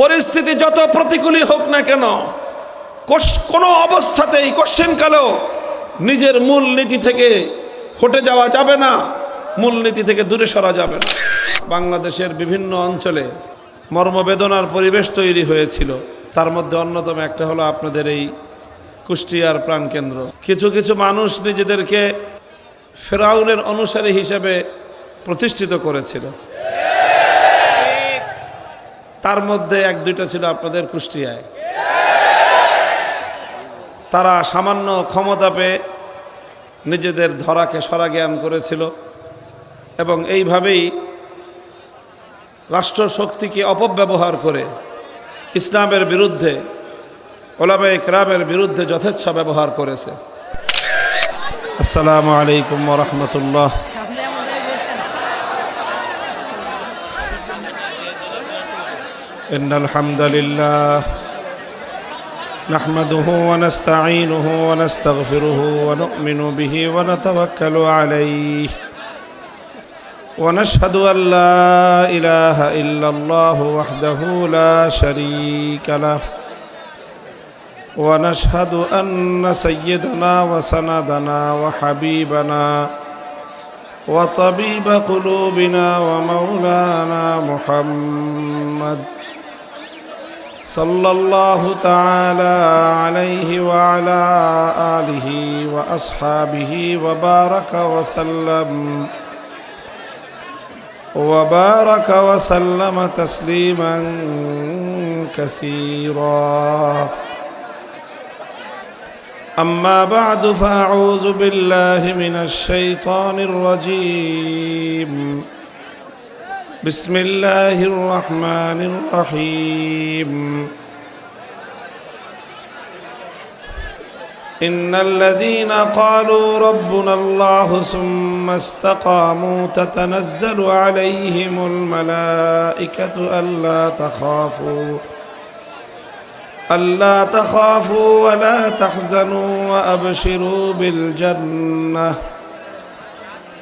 পরিস্থিতি যত প্রতিকূলই হোক না কেন কোনো অবস্থাতেই কোশ্চেনকালেও নিজের মূল নীতি থেকে হটে যাওয়া যাবে না, মূল নীতি থেকে দূরে সরা যাবে না। বাংলাদেশের বিভিন্ন অঞ্চলে মর্মবেদনার পরিবেশ তৈরি হয়েছিল। তার মধ্যে অন্যতম একটা হলো আপনাদের এই কুষ্টিয়ার প্রাণকেন্দ্র। কিছু কিছু মানুষ নিজেদেরকে ফেরাউনের অনুসারী হিসেবে প্রতিষ্ঠিত করেছিল। তার মধ্যে এক, দুইটা ছিল আপনাদের কুষ্টিয়ায়। তারা সামান্য ক্ষমতা পেয়ে নিজেদের ধরাকে সরা জ্ঞান করেছিল এবং এইভাবেই রাষ্ট্র শক্তিকে অপব্যবহার করে ইসলামের বিরুদ্ধে ওলামে ক্রামের বিরুদ্ধে যথেচ্ছ ব্যবহার করেছে। আসসালামু আলাইকুম রহমতুল্লাহ। إن الحمد لله نحمده ونستعينه ونستغفره ونؤمن به ونتوكل عليه ونشهد أن لا إله إلا الله وحده لا شريك له ونشهد أن سيدنا وسندنا وحبيبنا وطبيب قلوبنا ومولانا محمد صلى الله تعالى عليه وعلى آله وأصحابه وبارك وسلم وبارك وسلم تسليما كثيرا. أما بعد فأعوذ بالله من الشيطان الرجيم. بسم الله الرحمن الرحيم. إن الذين قالوا ربنا الله ثم استقاموا تتنزل عليهم الملائكة ألا تخافوا ألا تخافوا ولا تحزنوا وأبشروا بالجنة.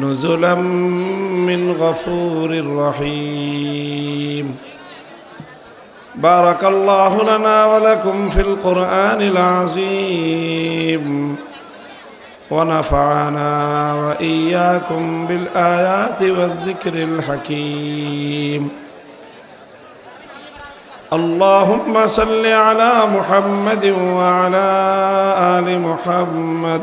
نزلا من غفور رحيم. بارك الله لنا ولكم في القرآن العظيم. ونفعنا وإياكم بالآيات والذكر الحكيم. اللهم صل على محمد وعلى آل محمد.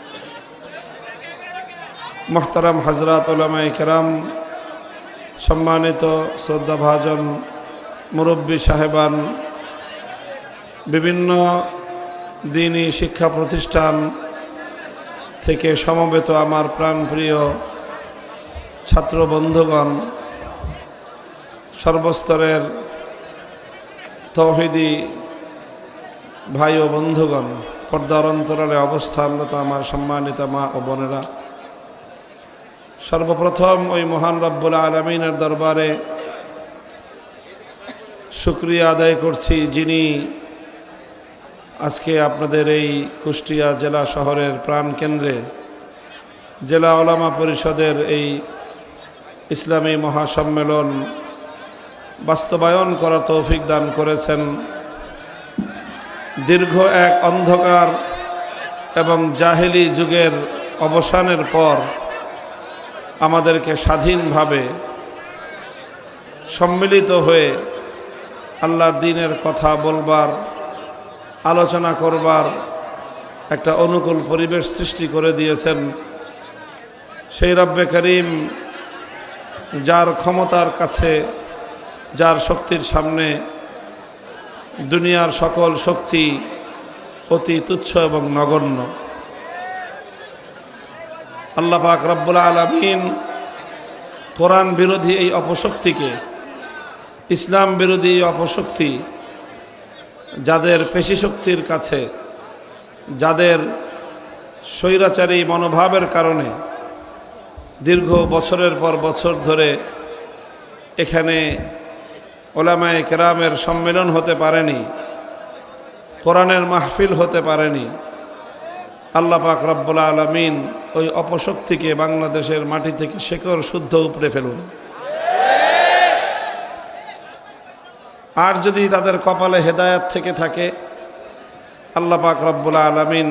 মোহতারাম হাজরাত ওলামাই কেরাম, সম্মানিত শ্রদ্ধাভাজন মুরব্বী সাহেবান, বিভিন্ন দিনই শিক্ষা প্রতিষ্ঠান থেকে সমবেত আমার প্রাণপ্রিয় ছাত্র বন্ধুগণ সর্বস্তরের তৌহিদি ভাই ও বন্ধুগণ, পর্দার অন্তরালে অবস্থানরত আমার সম্মানিত মা ও বোনেরা সর্বপ্রথম ওই মহান রব্বুল আলমিনের দরবারে শুক্রিয়া আদায় করছি যিনি আজকে আপনাদের এই কুষ্টিয়া জেলা শহরের প্রাণকেন্দ্রে জেলা ওলামা পরিষদের এই ইসলামী মহাসম্মেলন বাস্তবায়ন করার তৌফিক দান করেছেন। দীর্ঘ এক অন্ধকার এবং জাহেলি যুগের অবসানের পর আমাদেরকে স্বাধীনভাবে সম্মিলিত হয়ে আল্লাহর দিনের কথা বলবার, আলোচনা করবার একটা অনুকূল পরিবেশ সৃষ্টি করে দিয়েছেন সেই রব্বে করিম, যার ক্ষমতার কাছে, যার শক্তির সামনে দুনিয়ার সকল শক্তি অতি তুচ্ছ এবং নগণ্য। আল্লাহ পাক রব্বুল আলমিন কোরআন বিরোধী এই অপশক্তিকে, ইসলাম বিরোধী এই অপশক্তি যাদের পেশি শক্তির কাছে, যাদের স্বৈরাচারী মনোভাবের কারণে দীর্ঘ বছরের পর বছর ধরে এখানে ওলামায় কেরামের সম্মেলন হতে পারেনি, কোরআনের মাহফিল হতে পারেনি আল্লাহ পাক রব্বুল আলমিন ওই অপশক্তিকে বাংলাদেশের মাটি থেকে শেকড় শুদ্ধ উপড়ে ফেলুন। আর যদি তাদের কপালে হেদায়াত থেকে থাকে, আল্লাহ পাক রব্বুল আলমিন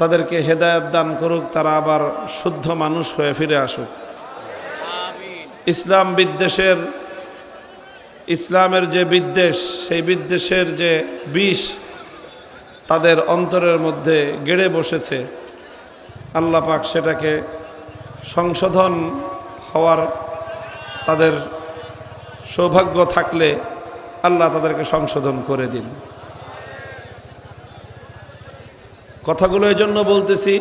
তাদেরকে হেদায়াত দান করুক, তারা আবার শুদ্ধ মানুষ হয়ে ফিরে আসুক। ইসলাম বিদ্বেষের, ইসলামের যে বিদ্বেষ, সেই বিদ্বেষের যে বিষ তাদের অন্তরের মধ্যে গেড়ে বসেছে। আল্লাহ পাক সেটাকে সংশোধন হওয়ার তাদের সৌভাগ্য থাকলে আল্লাহ তাদেরকে সংশোধন করে দিন। কথাগুলো এই জন্য বলতেছি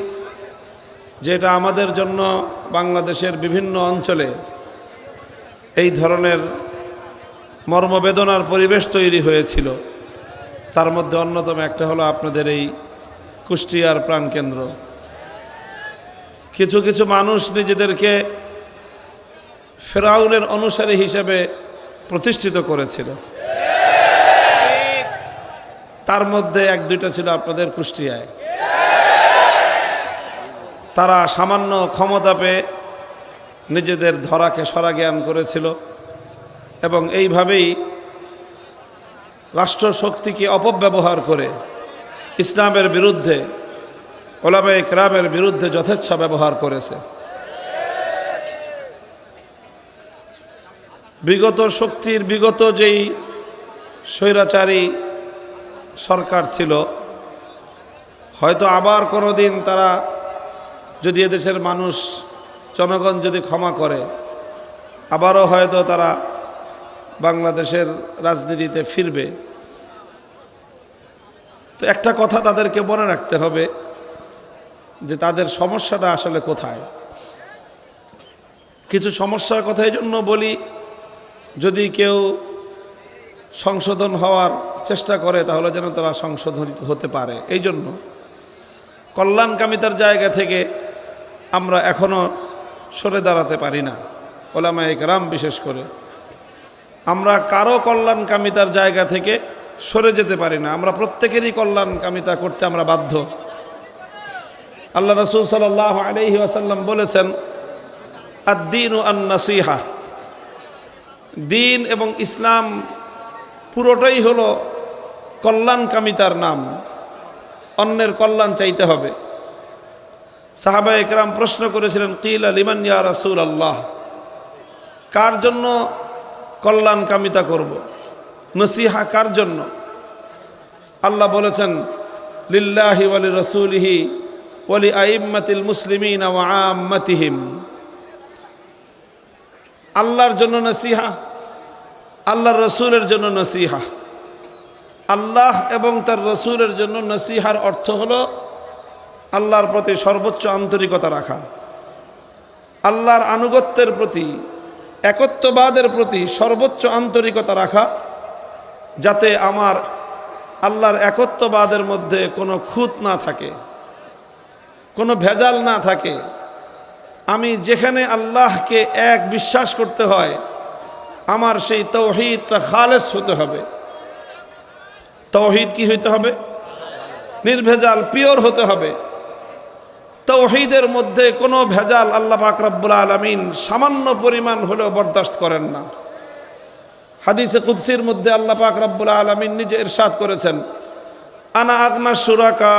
যে এটা আমাদের জন্য বাংলাদেশের বিভিন্ন অঞ্চলে এই ধরনের মর্মবেদনার পরিবেশ তৈরি হয়েছিল। তার মধ্যে অন্যতম একটা হলো আপনাদের এই কুষ্টিয়ার প্রাণকেন্দ্র। কিছু কিছু মানুষ নিজেদেরকে ফেরাউনের অনুসারী হিসেবে প্রতিষ্ঠিত করেছিল। তার মধ্যে এক দুইটা ছিল আপনাদের কুষ্টিয়ায়। তারা সামান্য ক্ষমতা পেয়ে নিজেদের ধরাকে সরা জ্ঞান করেছিল এবং এইভাবেই রাষ্ট্রশক্তিকে অপব্যবহার করে ইসলামের বিরুদ্ধে ওলামে ক্রামের বিরুদ্ধে যথেচ্ছা ব্যবহার করেছে। বিগত শক্তির, বিগত যেই স্বৈরাচারী সরকার ছিল, হয়তো আবার কোনো দিন তারা যদি এদেশের মানুষ, জনগণ যদি ক্ষমা করে, আবারও হয়তো তারা বাংলাদেশের রাজনীতিতে ফিরবে। তো একটা কথা তাদেরকে মনে রাখতে হবে, যে তাদের সমস্যাটা আসলে কোথায়। কিছু সমস্যার কথা এই জন্য বলি, যদি কেউ সংশোধন হওয়ার চেষ্টা করে, তাহলে যেন তারা সংশোধন হতে পারে। এই জন্য কল্যাণকামিতার জায়গা থেকে আমরা এখনও সরে দাঁড়াতে পারি না। ওলামা একরাম বিশেষ করে। আমরা কারও কল্যাণকামিতার জায়গা থেকে সরে যেতে পারি না। আমরা প্রত্যেকেরই কল্যাণকামিতা করতে আমরা বাধ্য। আল্লাহ রসুল সাল আলহি আসাল্লাম বলেছেন, আদ্দিন ও আন্নাসিহা। দিন এবং ইসলাম পুরোটাই হলো কল্যাণকামিতার নাম। অন্যের কল্যাণ চাইতে হবে। সাহাবা একরাম প্রশ্ন করেছিলেন, কিল আলিমান ইয়া রাসুল আল্লাহ কার জন্য কল্যাণ কামিতা করব। নসিহা কার জন্য? আল্লাহ বলেছেন, লিল্লাহি ওয়ালি রসুলিহি ওয়ালি আইম্মাতিল মুসলিমিন আম্মাতিহিম। আল্লাহর জন্য নসিহা, আল্লাহর রসুলের জন্য নসিহা। আল্লাহ এবং তার রসুলের জন্য নসিহার অর্থ হলো আল্লাহর প্রতি সর্বোচ্চ আন্তরিকতা রাখা। আল্লাহর আনুগত্যের প্রতি একত্ববাদের প্রতি সর্বোচ্চ আন্তরিকতা রাখা, যাতে আমার আল্লাহর একত্ববাদের মধ্যে কোনো খুঁত না থাকে, কোনো ভেজাল না থাকে। আমি যেখানে আল্লাহকে এক বিশ্বাস করতে হয়, আমার সেই তৌহিদটা খালেস হতে হবে। তৌহিদ কি হইতে হবে? নির্ভেজাল, পিওর হতে হবে। তৌহিদের মধ্যে কোনো ভেজাল আল্লাহ পাক রব্বুল আলমিন সামান্য পরিমাণ হলেও বরদাস্ত করেন না। হাদিসে কুদ্সির মধ্যে আল্লাহ পাক রব্বুল আলমিন নিজে ইরশাদ করেছেন, আনা আগনা সুরাকা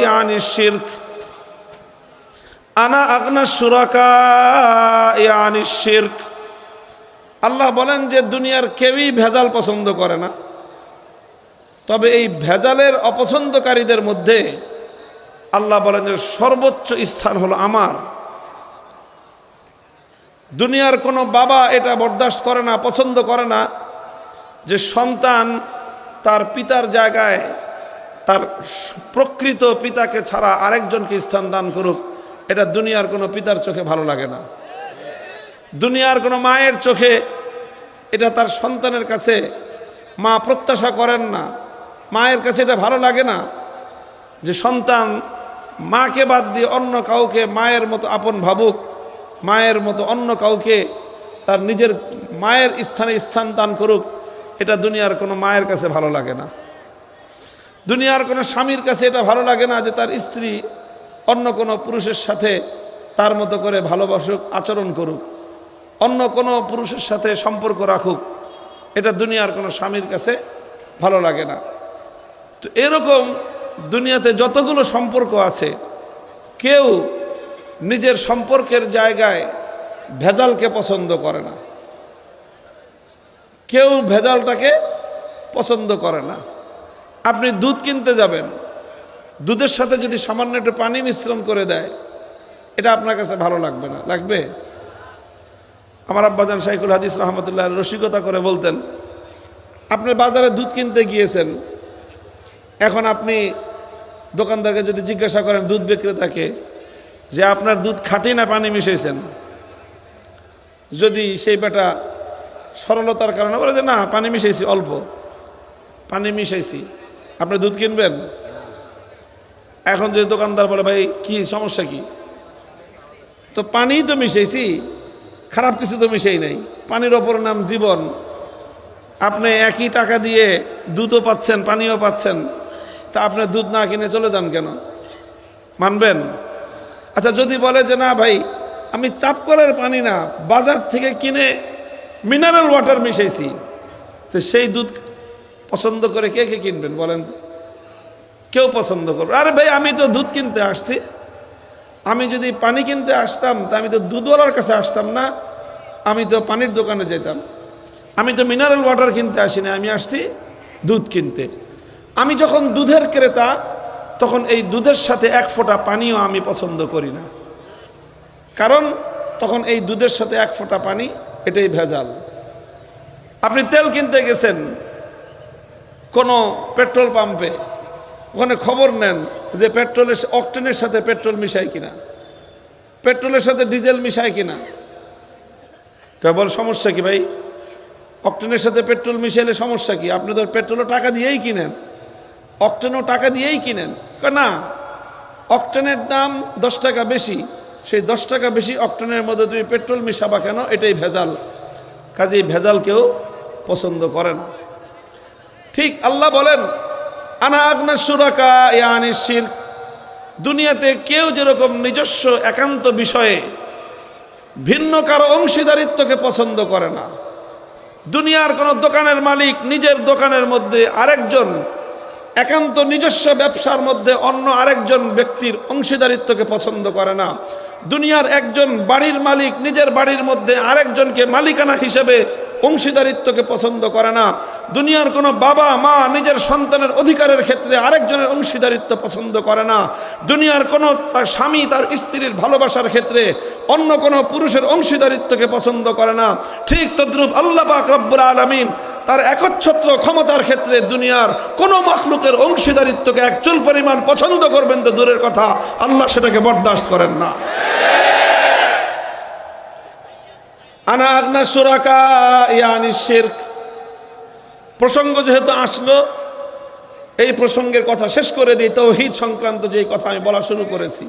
ইয়ানি শির্ক। আনা আগনা সুরাকা ইয়ানি শির্ক। আল্লাহ বলেন যে, দুনিয়ার কেউই ভেজাল পছন্দ করে না। তবে এই ভেজালের অপছন্দকারীদের মধ্যে আল্লাহ বলেন যে সর্বোচ্চ স্থান হলো আমার। দুনিয়ার কোনো বাবা এটা বরদাস্ত করে না, পছন্দ করে না যে সন্তান তার পিতার জায়গায় তার প্রকৃত পিতাকে ছাড়া আরেকজনকে স্থান দান করুক, এটা দুনিয়ার কোনো পিতার চোখে ভালো লাগে না। দুনিয়ার কোনো মায়ের চোখে এটা তার সন্তানের কাছে মা প্রত্যাশা করেন না, মায়ের কাছে এটা ভালো লাগে না যে সন্তান মাকে বাদ দিয়ে অন্য কাউকে মায়ের মতো আপন ভাবুক, মায়ের মতো অন্য কাউকে তার নিজের মায়ের স্থানে স্থান দান করুক, এটা দুনিয়ার কোনো মায়ের কাছে ভালো লাগে না। দুনিয়ার কোনো স্বামীর কাছে এটা ভালো লাগে না যে তার স্ত্রী অন্য কোনো পুরুষের সাথে তার মতো করে ভালোবাসুক, আচরণ করুক, অন্য কোনো পুরুষের সাথে সম্পর্ক রাখুক, এটা দুনিয়ার কোনো স্বামীর কাছে ভালো লাগে না। তো এরকম দুনিয়াতে যতগুলো সম্পর্ক আছে, কেউ নিজের সম্পর্কের জায়গায় ভেজালকে পছন্দ করে না। কেউ ভেজালটাকে পছন্দ করে না। আপনি দুধ কিনতে যাবেন, দুধের সাথে যদি সামান্য একটু পানি মিশ্রণ করে দেয়, এটা আপনার কাছে ভালো লাগবে না। লাগবে? আমার আব্বাজান শাইকুল হাদিস রহমতুল্লাহ রসিকতা করে বলতেন, আপনি বাজারে দুধ কিনতে গিয়েছেন এখন আপনি দোকানদারকে যদি জিজ্ঞাসা করেন, দুধ বিক্রেতাকে, যে আপনার দুধ খাটি না পানি মিশাইছেন? যদি সেই বেটা সরলতার কারণে বলে যে, না, পানি মিশাইছি, অল্প, পানি মিশাইছি। আপনি দুধ কিনবেন? এখন যদি দোকানদার বলে, ভাই, কি সমস্যা কি? তো পানি তো মিশাইছি, খারাপ কিছু তো মিশাই নাই। পানির ওপর নাম জীবন। আপনি একই টাকা দিয়ে দুধও পাচ্ছেন, পানিও পাচ্ছেন। তা আপনি দুধ না কিনে চলে যান কেন? মানবেন? আচ্ছা যদি বলে যে না ভাই, আমি চাপ কলের পানি না, বাজার থেকে কিনে মিনারেল ওয়াটার মিশাইছি, তো সেই দুধ পছন্দ করে কে কে কিনবেন বলেন কেউ পছন্দ করবে আরে ভাই, আমি তো দুধ কিনতে আসছি। আমি যদি পানি কিনতে আসতাম, তা আমি তো দুধওয়ালার কাছে আসতাম না। আমি তো পানির দোকানে যেতাম। আমি তো মিনারেল ওয়াটার কিনতে আসি না আমি আসছি দুধ কিনতে। আমি যখন দুধের ক্রেতা, তখন এই দুধের সাথে এক ফোঁটা পানিও আমি পছন্দ করি না। কারণ তখন এই দুধের সাথে এক ফোঁটা পানি, এটাই ভেজাল। আপনি তেল কিনতে গেছেন, কোনো পেট্রোল পাম্পে, ওখানে খবর নেন যে পেট্রোলের অকটেনের সাথে পেট্রোল মিশায় কিনা, পেট্রোলের সাথে ডিজেল মিশায় কিনা। কেবল সমস্যা কি ভাই? অকটেনের সাথে পেট্রোল মিশাইলে সমস্যা কি? আপনি তো পেট্রোলও টাকা দিয়েই কিনেন। অকটেনও টাকা দিয়েই কিনেন। না, অকটেনের দাম দশ টাকা বেশি। সেই দশ টাকা বেশি অকটেনের মধ্যে তুমি পেট্রোল মিশাবা কেন? এটাই ভেজাল। কাজেই ভেজাল কেউ পছন্দ করে না। ঠিক আল্লাহ বলেন, আনা আগনা সুরাকা ইয়ানি শির দুনিয়াতে কেউ যেরকম নিজস্ব একান্ত বিষয়ে ভিন্ন কারও অংশীদারিত্বকে পছন্দ করে না, দুনিয়ার কোনো দোকানের মালিক নিজের দোকানের মধ্যে আরেকজন একান্ত নিজস্ব ব্যবসার মধ্যে অন্য আরেকজন ব্যক্তির অংশীদারিত্বকে পছন্দ করে না। দুনিয়ার একজন বাড়ির মালিক নিজের বাড়ির মধ্যে আরেকজনকে মালিকানা হিসেবে অংশীদারিত্বকে পছন্দ করে না। দুনিয়ার কোনো বাবা, মা নিজের সন্তানের অধিকারের ক্ষেত্রে আরেকজনের অংশীদারিত্ব পছন্দ করে না। দুনিয়ার কোনো তার স্বামী, তার স্ত্রীর ভালোবাসার ক্ষেত্রে অন্য কোনো পুরুষের অংশীদারিত্বকে পছন্দ করে না। ঠিক তদ্রূপ আল্লাহ পাক রব্বুল আলমিন তার একচ্ছত্র ক্ষমতার ক্ষেত্রে দুনিয়ার কোনো মখলুকের অংশীদারিত্বকে একচুল পরিমাণ পছন্দ করবেন তো দূরের কথা, আল্লাহ সেটাকে বরদাস্ত করেন না। সুরাকা প্রসঙ্গ যেহেতু আসলো, এই প্রসঙ্গের কথা শেষ করে দিই, তৌহিদ সংক্রান্ত যে কথা আমি বলা শুরু করেছি।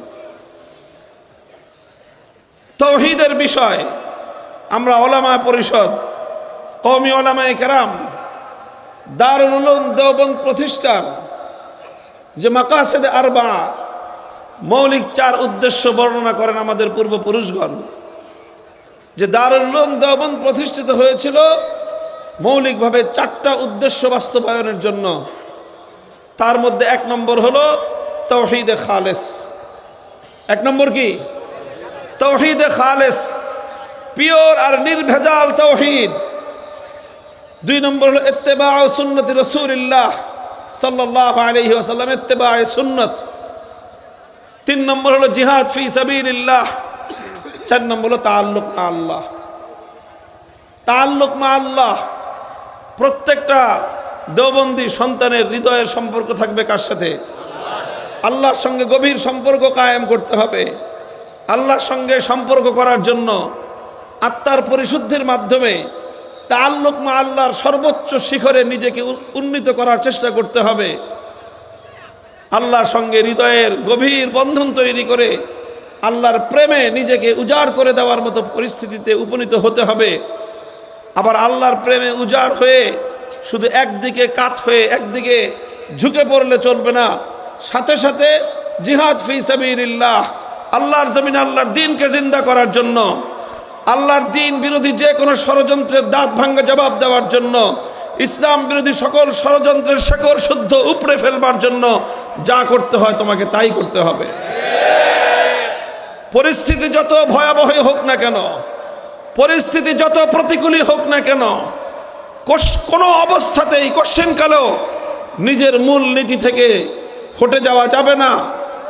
তৌহিদের বিষয়, আমরা ওলামা পরিষদ কওমি ওলামায়ে কেরাম, দারুল দেওবন্দ প্রতিষ্ঠার যে মাকাসেদ আরবা, মৌলিক চার উদ্দেশ্য বর্ণনা করেন আমাদের পূর্বপুরুষগণ। যে দারুল উলুম দেওবন্দ প্রতিষ্ঠিত হয়েছিল মৌলিকভাবে চারটা উদ্দেশ্য বাস্তবায়নের জন্য। তার মধ্যে এক নম্বর হলো তৌহিদে খালেস। এক নম্বর কি? তৌহিদে খালেস, পিওর আর নির্ভেজাল তৌহিদ। দুই নম্বর হলো ইত্তেবা সুন্নতি রসুলিল্লাহ সাল্লাহ আলহি আসাল্লাম ইত্তেবা সুন্নত। তিন নম্বর হলো জিহাদ ফি সাবিলিল্লাহ। চার নম্বর হলো তাল্লুক মা আল্লাহ। তাল্লুক মা আল্লাহ, প্রত্যেকটা দেওবন্দি সন্তানের হৃদয়ের সম্পর্ক থাকবে কার সাথে? আল্লাহর সঙ্গে গভীর সম্পর্ক কায়েম করতে হবে। আল্লাহর সঙ্গে সম্পর্ক করার জন্য আত্মার পরিশুদ্ধির মাধ্যমে তাল্লুক মা আল্লাহর সর্বোচ্চ শিখরে নিজেকে উন্নীত করার চেষ্টা করতে হবে। আল্লাহর সঙ্গে হৃদয়ের গভীর বন্ধন তৈরি করে আল্লাহর প্রেমে নিজেকে উজাড় করে দেওয়ার মতো পরিস্থিতিতে উপনীত হতে হবে। আবার আল্লাহর প্রেমে উজাড় হয়ে শুধু একদিকে কাত হয়ে একদিকে ঝুঁকে পড়লে চলবে না। সাথে সাথে জিহাদ ফি সাবিলিল্লাহ, আল্লাহর জমিন আল্লাহর দিনকে জিন্দা করার জন্য আল্লাহর দিন বিরোধী যে কোনো ষড়যন্ত্রের দাঁত ভাঙ্গা জবাব দেওয়ার জন্য, ইসলাম বিরোধী সকল ষড়যন্ত্রের শেকড় শুদ্ধ উপড়ে ফেলবার জন্য যা করতে হয় তোমাকে তাই করতে হবে। পরিস্থিতি যত ভয়াবহ হোক না কেন, পরিস্থিতি যত প্রতিকূলই হোক না কেন কোনো অবস্থাতেই কোশ্চেনকালেও নিজের মূল নীতি থেকে হটে যাওয়া যাবে না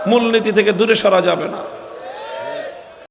মূল নীতি থেকে দূরে সরা যাবে না।